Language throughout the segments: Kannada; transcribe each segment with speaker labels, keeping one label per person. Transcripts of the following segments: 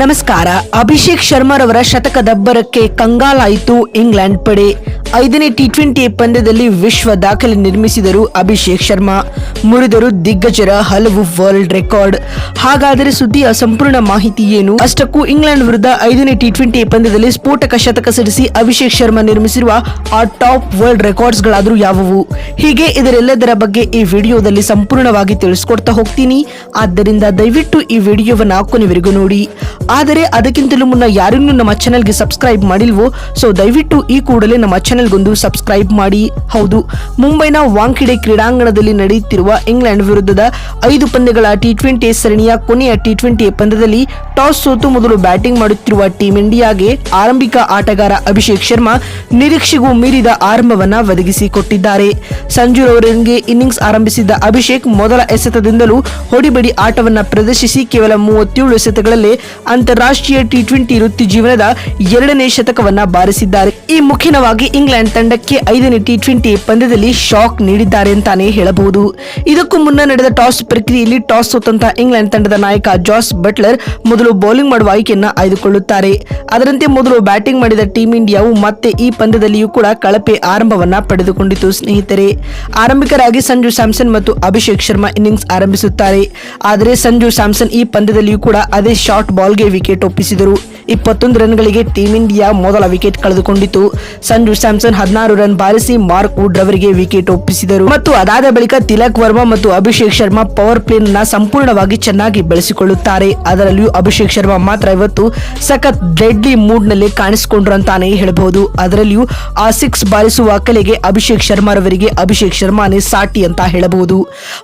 Speaker 1: ನಮಸ್ಕಾರ. ಅಭಿಷೇಕ್ ಶರ್ಮಾರವರ ಶತಕದಬ್ಬರಕ್ಕೆ ಕಂಗಾಲಾಯಿತು ಇಂಗ್ಲೆಂಡ್ ಪಡೆ. ಐದನೇ ಟಿ ಟ್ವೆಂಟಿ ಪಂದ್ಯದಲ್ಲಿ ವಿಶ್ವ ದಾಖಲೆ ನಿರ್ಮಿಸಿದರು ಅಭಿಷೇಕ್ ಶರ್ಮಾ. ಮುರಿದರು ದಿಗ್ಗಜರ ಹಲವು ವರ್ಲ್ಡ್ ರೆಕಾರ್ಡ್ ಹಾಗಾದರೆ ಸುದ್ದಿಯ ಸಂಪೂರ್ಣ ಮಾಹಿತಿ ಏನು? ಅಷ್ಟಕ್ಕೂ ಇಂಗ್ಲೆಂಡ್ ವಿರುದ್ಧ ಐದನೇ ಟಿ ಟ್ವೆಂಟಿ ಪಂದ್ಯದಲ್ಲಿ ಸ್ಫೋಟಕ ಶತಕ ಸಿಡಿಸಿ ಅಭಿಷೇಕ್ ಶರ್ಮಾ ನಿರ್ಮಿಸಿರುವ ಆ ಟಾಪ್ ವರ್ಲ್ಡ್ ರೆಕಾರ್ಡ್ಸ್ ಗಳಾದರೂ ಯಾವುವು? ಹೀಗೆ ಇದರೆಲ್ಲದರ ಬಗ್ಗೆ ಈ ವಿಡಿಯೋದಲ್ಲಿ ಸಂಪೂರ್ಣವಾಗಿ ತಿಳಿಸ್ಕೊಡ್ತಾ ಹೋಗ್ತೀನಿ. ಆದ್ದರಿಂದ ದಯವಿಟ್ಟು ಈ ವಿಡಿಯೋವನ್ನು ಕೊನೆವರೆಗೂ ನೋಡಿ. ಆದರೆ ಅದಕ್ಕಿಂತಲೂ ಮುನ್ನ ಯಾರನ್ನೂ ನಮ್ಮ ಚಾನೆಲ್ಗೆ ಸಬ್ಸ್ಕ್ರೈಬ್ ಮಾಡಿಲ್ವೋ? ಸೊ ದಯವಿಟ್ಟು ಈ ಕೂಡಲೇ ನಮ್ಮ ಚಾನೆಲ್ಗೊಂದು ಸಬ್ಸ್ಕ್ರೈಬ್ ಮಾಡಿ. ಹೌದು, ಮುಂಬೈನ ವಾಂಖೆಡೆ ಕ್ರೀಡಾಂಗಣದಲ್ಲಿ ನಡೆಯುತ್ತಿರುವ ಇಂಗ್ಲೆಂಡ್ ವಿರುದ್ಧದ ಐದು ಪಂದ್ಯಗಳ ಟಿ ಟ್ವೆಂಟಿ ಸರಣಿಯ ಕೊನೆಯ ಟಿ ಟ್ವೆಂಟಿ ಪಂದ್ಯದಲ್ಲಿ ಟಾಸ್ ಸೋತು ಮೊದಲು ಬ್ಯಾಟಿಂಗ್ ಮಾಡುತ್ತಿರುವ ಟೀಂ ಇಂಡಿಯಾಗೆ ಆರಂಭಿಕ ಆಟಗಾರ ಅಭಿಷೇಕ್ ಶರ್ಮಾ ನಿರೀಕ್ಷೆಗೂ ಮೀರಿದ ಆರಂಭವನ್ನ ಒದಗಿಸಿಕೊಟ್ಟಿದ್ದಾರೆ. ಸಂಜು ರವರಿಗೆ ಇನ್ನಿಂಗ್ಸ್ ಆರಂಭಿಸಿದ್ದ ಅಭಿಷೇಕ್ ಮೊದಲ ಎಸೆತದಿಂದಲೂ ಹೊಡಿಬಡಿ ಆಟವನ್ನ ಪ್ರದರ್ಶಿಸಿ ಕೇವಲ ಮೂವತ್ತೇಳು ಎಸೆತಗಳಲ್ಲೇ ಅಂತಾರಾಷ್ಟ್ರೀಯ ಟಿ ಟ್ವೆಂಟಿ ವೃತ್ತಿ ಜೀವನದ ಎರಡನೇ ಶತಕವನ್ನ ಬಾರಿಸಿದ್ದಾರೆ. ಈ ಮುಖ್ಯವಾಗಿ ಇಂಗ್ಲೆಂಡ್ ತಂಡಕ್ಕೆ ಐದನೇ ಟಿ ಟ್ವೆಂಟಿ ಪಂದ್ಯದಲ್ಲಿ ಶಾಕ್ ನೀಡಿದ್ದಾರೆ ಅಂತಾನೆ ಹೇಳಬಹುದು. ಇದಕ್ಕೂ ಮುನ್ನ ನಡೆದ ಟಾಸ್ ಪ್ರಕ್ರಿಯೆಯಲ್ಲಿ ಟಾಸ್ ಸೋತಂತ ಇಂಗ್ಲೆಂಡ್ ತಂಡದ ನಾಯಕ ಜಾಸ್ ಬಟ್ಲರ್ ಮೊದಲು ಬೌಲಿಂಗ್ ಮಾಡುವ ಆಯ್ಕೆಯನ್ನು ಆಯ್ದುಕೊಳ್ಳುತ್ತಾರೆ. ಅದರಂತೆ ಮೊದಲು ಬ್ಯಾಟಿಂಗ್ ಮಾಡಿದ ಟೀಂ ಇಂಡಿಯಾವು ಮತ್ತೆ ಈ ಪಂದ್ಯದಲ್ಲಿಯೂ ಕೂಡ ಕಳಪೆ ಆರಂಭವನ್ನ ಪಡೆದುಕೊಂಡಿತು ಸ್ನೇಹಿತರೆ. ಆರಂಭಿಕರಾಗಿ ಸಂಜು ಸ್ಯಾಮ್ಸನ್ ಮತ್ತು ಅಭಿಷೇಕ್ ಶರ್ಮಾ ಇನ್ನಿಂಗ್ಸ್ ಆರಂಭಿಸುತ್ತಾರೆ. ಆದರೆ ಸಂಜು ಸ್ಯಾಮ್ಸನ್ ಈ ಪಂದ್ಯದಲ್ಲಿಯೂ ಕೂಡ ಅದೇ ಶಾರ್ಟ್ ಬಾಲ್ಗೆ ವಿಕೆಟ್ ಒಪ್ಪಿಸಿದರು. ಇಪ್ಪತ್ತೊಂದು ರನ್ಗಳಿಗೆ ಟೀಂ ಇಂಡಿಯಾ ಮೊದಲ ವಿಕೆಟ್ ಕಳೆದುಕೊಂಡಿತು. ಸಂಜು ಸ್ಯಾಮ್ಸನ್ ಹದಿನಾರು ರನ್ ಬಾರಿಸಿ ಮಾರ್ಕ್ ವುಡ್ ರವರಿಗೆ ವಿಕೆಟ್ ಒಪ್ಪಿಸಿದರು. ಮತ್ತು ಅದಾದ ಬಳಿಕ ತಿಲಕ್ ವರ್ಮಾ ಮತ್ತು ಅಭಿಷೇಕ್ ಶರ್ಮಾ ಪವರ್ ಪ್ಲೇನ್ನ ಸಂಪೂರ್ಣವಾಗಿ ಚೆನ್ನಾಗಿ ಬೆಳೆಸಿಕೊಳ್ಳುತ್ತಾರೆ. ಅದರಲ್ಲಿಯೂ ಅಭಿಷೇಕ್ ಶರ್ಮಾ ಮಾತ್ರ ಇವತ್ತು ಸಖತ್ ಡೆಡ್ಲಿ ಮೂಡ್ನಲ್ಲಿ ಕಾಣಿಸಿಕೊಂಡ್ರು ಅಂತಾನೆ ಹೇಳಬಹುದು. ಅದರಲ್ಲಿಯೂ ಆ ಸಿಕ್ಸ್ ಬಾರಿಸುವ ಕಲೆಗೆ ಅಭಿಷೇಕ್ ಶರ್ಮಾ ರವರಿಗೆ ಅಭಿಷೇಕ್ ಶರ್ಮಾನೇ ಸಾಟಿ ಅಂತ ಹೇಳಬಹುದು.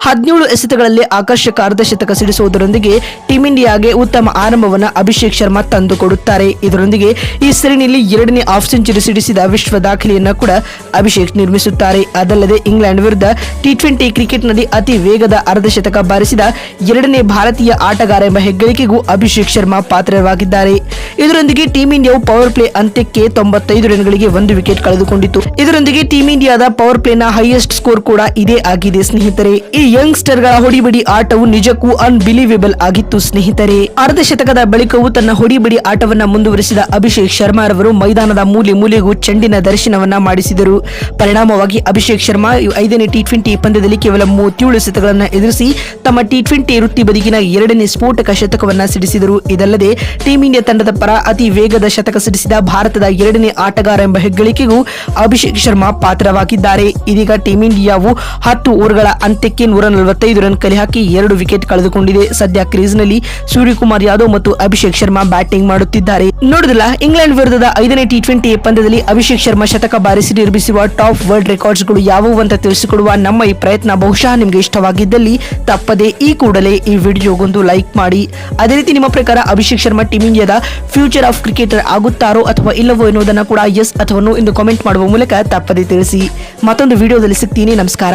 Speaker 1: ಹದಿನೇಳು ಎಸೆತಗಳಲ್ಲಿ ಆಕರ್ಷಕ ಅರ್ಧಶತಕ ಸಿಡಿಸುವುದರೊಂದಿಗೆ ಟೀಂ ಇಂಡಿಯಾಗೆ ಉತ್ತಮ ಆರಂಭವನ್ನು ಅಭಿಷೇಕ್ ಶರ್ಮಾ ತಂದುಕೊಡುತ್ತಾರೆ ಇದರೊಂದಿಗೆ ಈ ಸರಣಿಯಲ್ಲಿ ಎರಡನೇ ಆಫ್ ಸೆಂಚುರಿ ಸಿಡಿಸಿದ ವಿಶ್ವ ದಾಖಲೆಯನ್ನು ಕೂಡ ಅಭಿಷೇಕ್ ನಿರ್ಮಿಸುತ್ತಾರೆ. ಅದಲ್ಲದೆ ಇಂಗ್ಲೆಂಡ್ ವಿರುದ್ಧ ಟಿ ಟ್ವೆಂಟಿ ಕ್ರಿಕೆಟ್ನಲ್ಲಿ ಅತಿ ವೇಗದ ಅರ್ಧಶತಕ ಬಾರಿಸಿದ ಎರಡನೇ ಭಾರತೀಯ ಆಟಗಾರ ಎಂಬ ಹೆಗ್ಗಳಿಕೆಗೂ ಅಭಿಷೇಕ್ ಶರ್ಮಾ ಪಾತ್ರವಾಗಿದ್ದಾರೆ. ಇದರೊಂದಿಗೆ ಟೀಂ ಇಂಡಿಯಾವು ಪವರ್ ಪ್ಲೇ ಅಂತ್ಯಕ್ಕೆ ತೊಂಬತ್ತೈದು ರನ್ಗಳಿಗೆ ಒಂದು ವಿಕೆಟ್ ಕಳೆದುಕೊಂಡಿತು ಇದರೊಂದಿಗೆ ಟೀಂ ಇಂಡಿಯಾದ ಪವರ್ ಪ್ಲೇನ ಹೈಯೆಸ್ಟ್ ಸ್ಕೋರ್ ಕೂಡ ಇದೇ ಆಗಿದೆ, ಸ್ನೇಹಿತರೆ. ಈ ಯಂಗ್ಸ್ಟರ್ಗಳ ಹೊಡಿಬಡಿ ಆಟವು ನಿಜಕ್ಕೂ ಅನ್ಬಿಲೀವೇಬಲ್ ಆಗಿತ್ತು, ಸ್ನೇಹಿತರೆ. ಅರ್ಧ ಶತಕದ ಬಳಿಕವೂ ತನ್ನ ಹೊಡಿಬಡಿ ಆಟವನ್ನ ಮುಂದುವರಿಸಿದ ಅಭಿಷೇಕ್ ಶರ್ಮಾ ರವರು ಮೈದಾನದ ಮೂಲೆ ಮೂಲೆಗೂ ಚೆಂಡಿನ ದರ್ಶನವನ್ನ ಮಾಡಿಸಿದರು. ಪರಿಣಾಮವಾಗಿ ಅಭಿಷೇಕ್ ಶರ್ಮಾ ಐದನೇ ಟಿ ಟ್ವೆಂಟಿ ಪಂದ್ಯದಲ್ಲಿ ಕೇವಲ ಮೂವತ್ತೇಳು ಶತಕಗಳನ್ನು ಎದುರಿಸಿ ತಮ್ಮ ಟಿ ಟ್ವೆಂಟಿ ವೃತ್ತಿ ಬದಿಗಿನ ಎರಡನೇ ಸ್ಫೋಟಕ ಶತಕವನ್ನ ಸಿಡಿಸಿದರು. ಇದಲ್ಲದೆ ಟೀಂ ಇಂಡಿಯಾ ತಂಡದ ಪರ ಅತಿ ವೇಗದ ಶತಕ ಸಿಡಿಸಿದ ಭಾರತದ ಎರಡನೇ ಆಟಗಾರ ಎಂಬ ಹೆಗ್ಗಳಿಕೆಗೂ ಅಭಿಷೇಕ್ ಶರ್ಮಾ ಪಾತ್ರವಾಗಿದ್ದಾರೆ. ಇದೀಗ ಟೀಂ ಇಂಡಿಯಾವು ಹತ್ತು ಓವರ್ಗಳ ಅಂತ್ಯಕ್ಕೆ ನೂರ ನಲವತ್ತೈದು ರನ್ ಕಲೆ ಹಾಕಿ ಎರಡು ವಿಕೆಟ್ ಕಳೆದುಕೊಂಡಿದೆ. ಸದ್ಯ ಕ್ರೀಸ್ನಲ್ಲಿ ಸೂರ್ಯಕುಮಾರ್ ಯಾದವ್ ಮತ್ತು ಅಭಿಷೇಕ್ ಶರ್ಮಾ ಬ್ಯಾಟಿಂಗ್ ಮಾಡುತ್ತಿದ್ದಾರೆ ನೋಡಿದ್ರಲ್ಲ ಇಂಗ್ಲೆಂಡ್ ವಿರುದ್ಧದ ಐದನೇ ಟಿ ಟ್ವೆಂಟಿ ಪಂದ್ಯದಲ್ಲಿ ಅಭಿಷೇಕ್ ಶರ್ಮಾ ಶತಕ ಬಾರಿಸಿ ನಿರ್ಮಿಸಿರುವ ಟಾಪ್ ವರ್ಲ್ಡ್ ರೆಕಾರ್ಡ್ಸ್ಗಳು ಯಾವುವು ಅಂತ ತಿಳಿಸಿಕೊಡುವ ನಮ್ಮ ಈ ಪ್ರಯತ್ನ ಬಹುಶಃ ನಿಮಗೆ ಇಷ್ಟವಾಗಿದ್ದಲ್ಲಿ ತಪ್ಪದೆ ಈ ಕೂಡಲೇ ಈ ವಿಡಿಯೋಗೊಂದು ಲೈಕ್ ಮಾಡಿ. ಅದೇ ರೀತಿ ನಿಮ್ಮ ಪ್ರಕಾರ ಅಭಿಷೇಕ್ ಶರ್ಮಾ ಟೀಮ್ ಇಂಡಿಯಾದ ಫ್ಯೂಚರ್ ಆಫ್ ಕ್ರಿಕೆಟರ್ ಆಗುತ್ತಾರೋ ಅಥವಾ ಇಲ್ಲವೋ ಎನ್ನುವುದನ್ನು ಕೂಡ ಎಸ್ ಅಥವಾ ನೋ ಎಂದು ಕಾಮೆಂಟ್ ಮಾಡುವ ಮೂಲಕ ತಪ್ಪದೆ ತಿಳಿಸಿ. ಮತ್ತೊಂದು ವಿಡಿಯೋದಲ್ಲಿ ಸಿಗ್ತೀನಿ. ನಮಸ್ಕಾರ.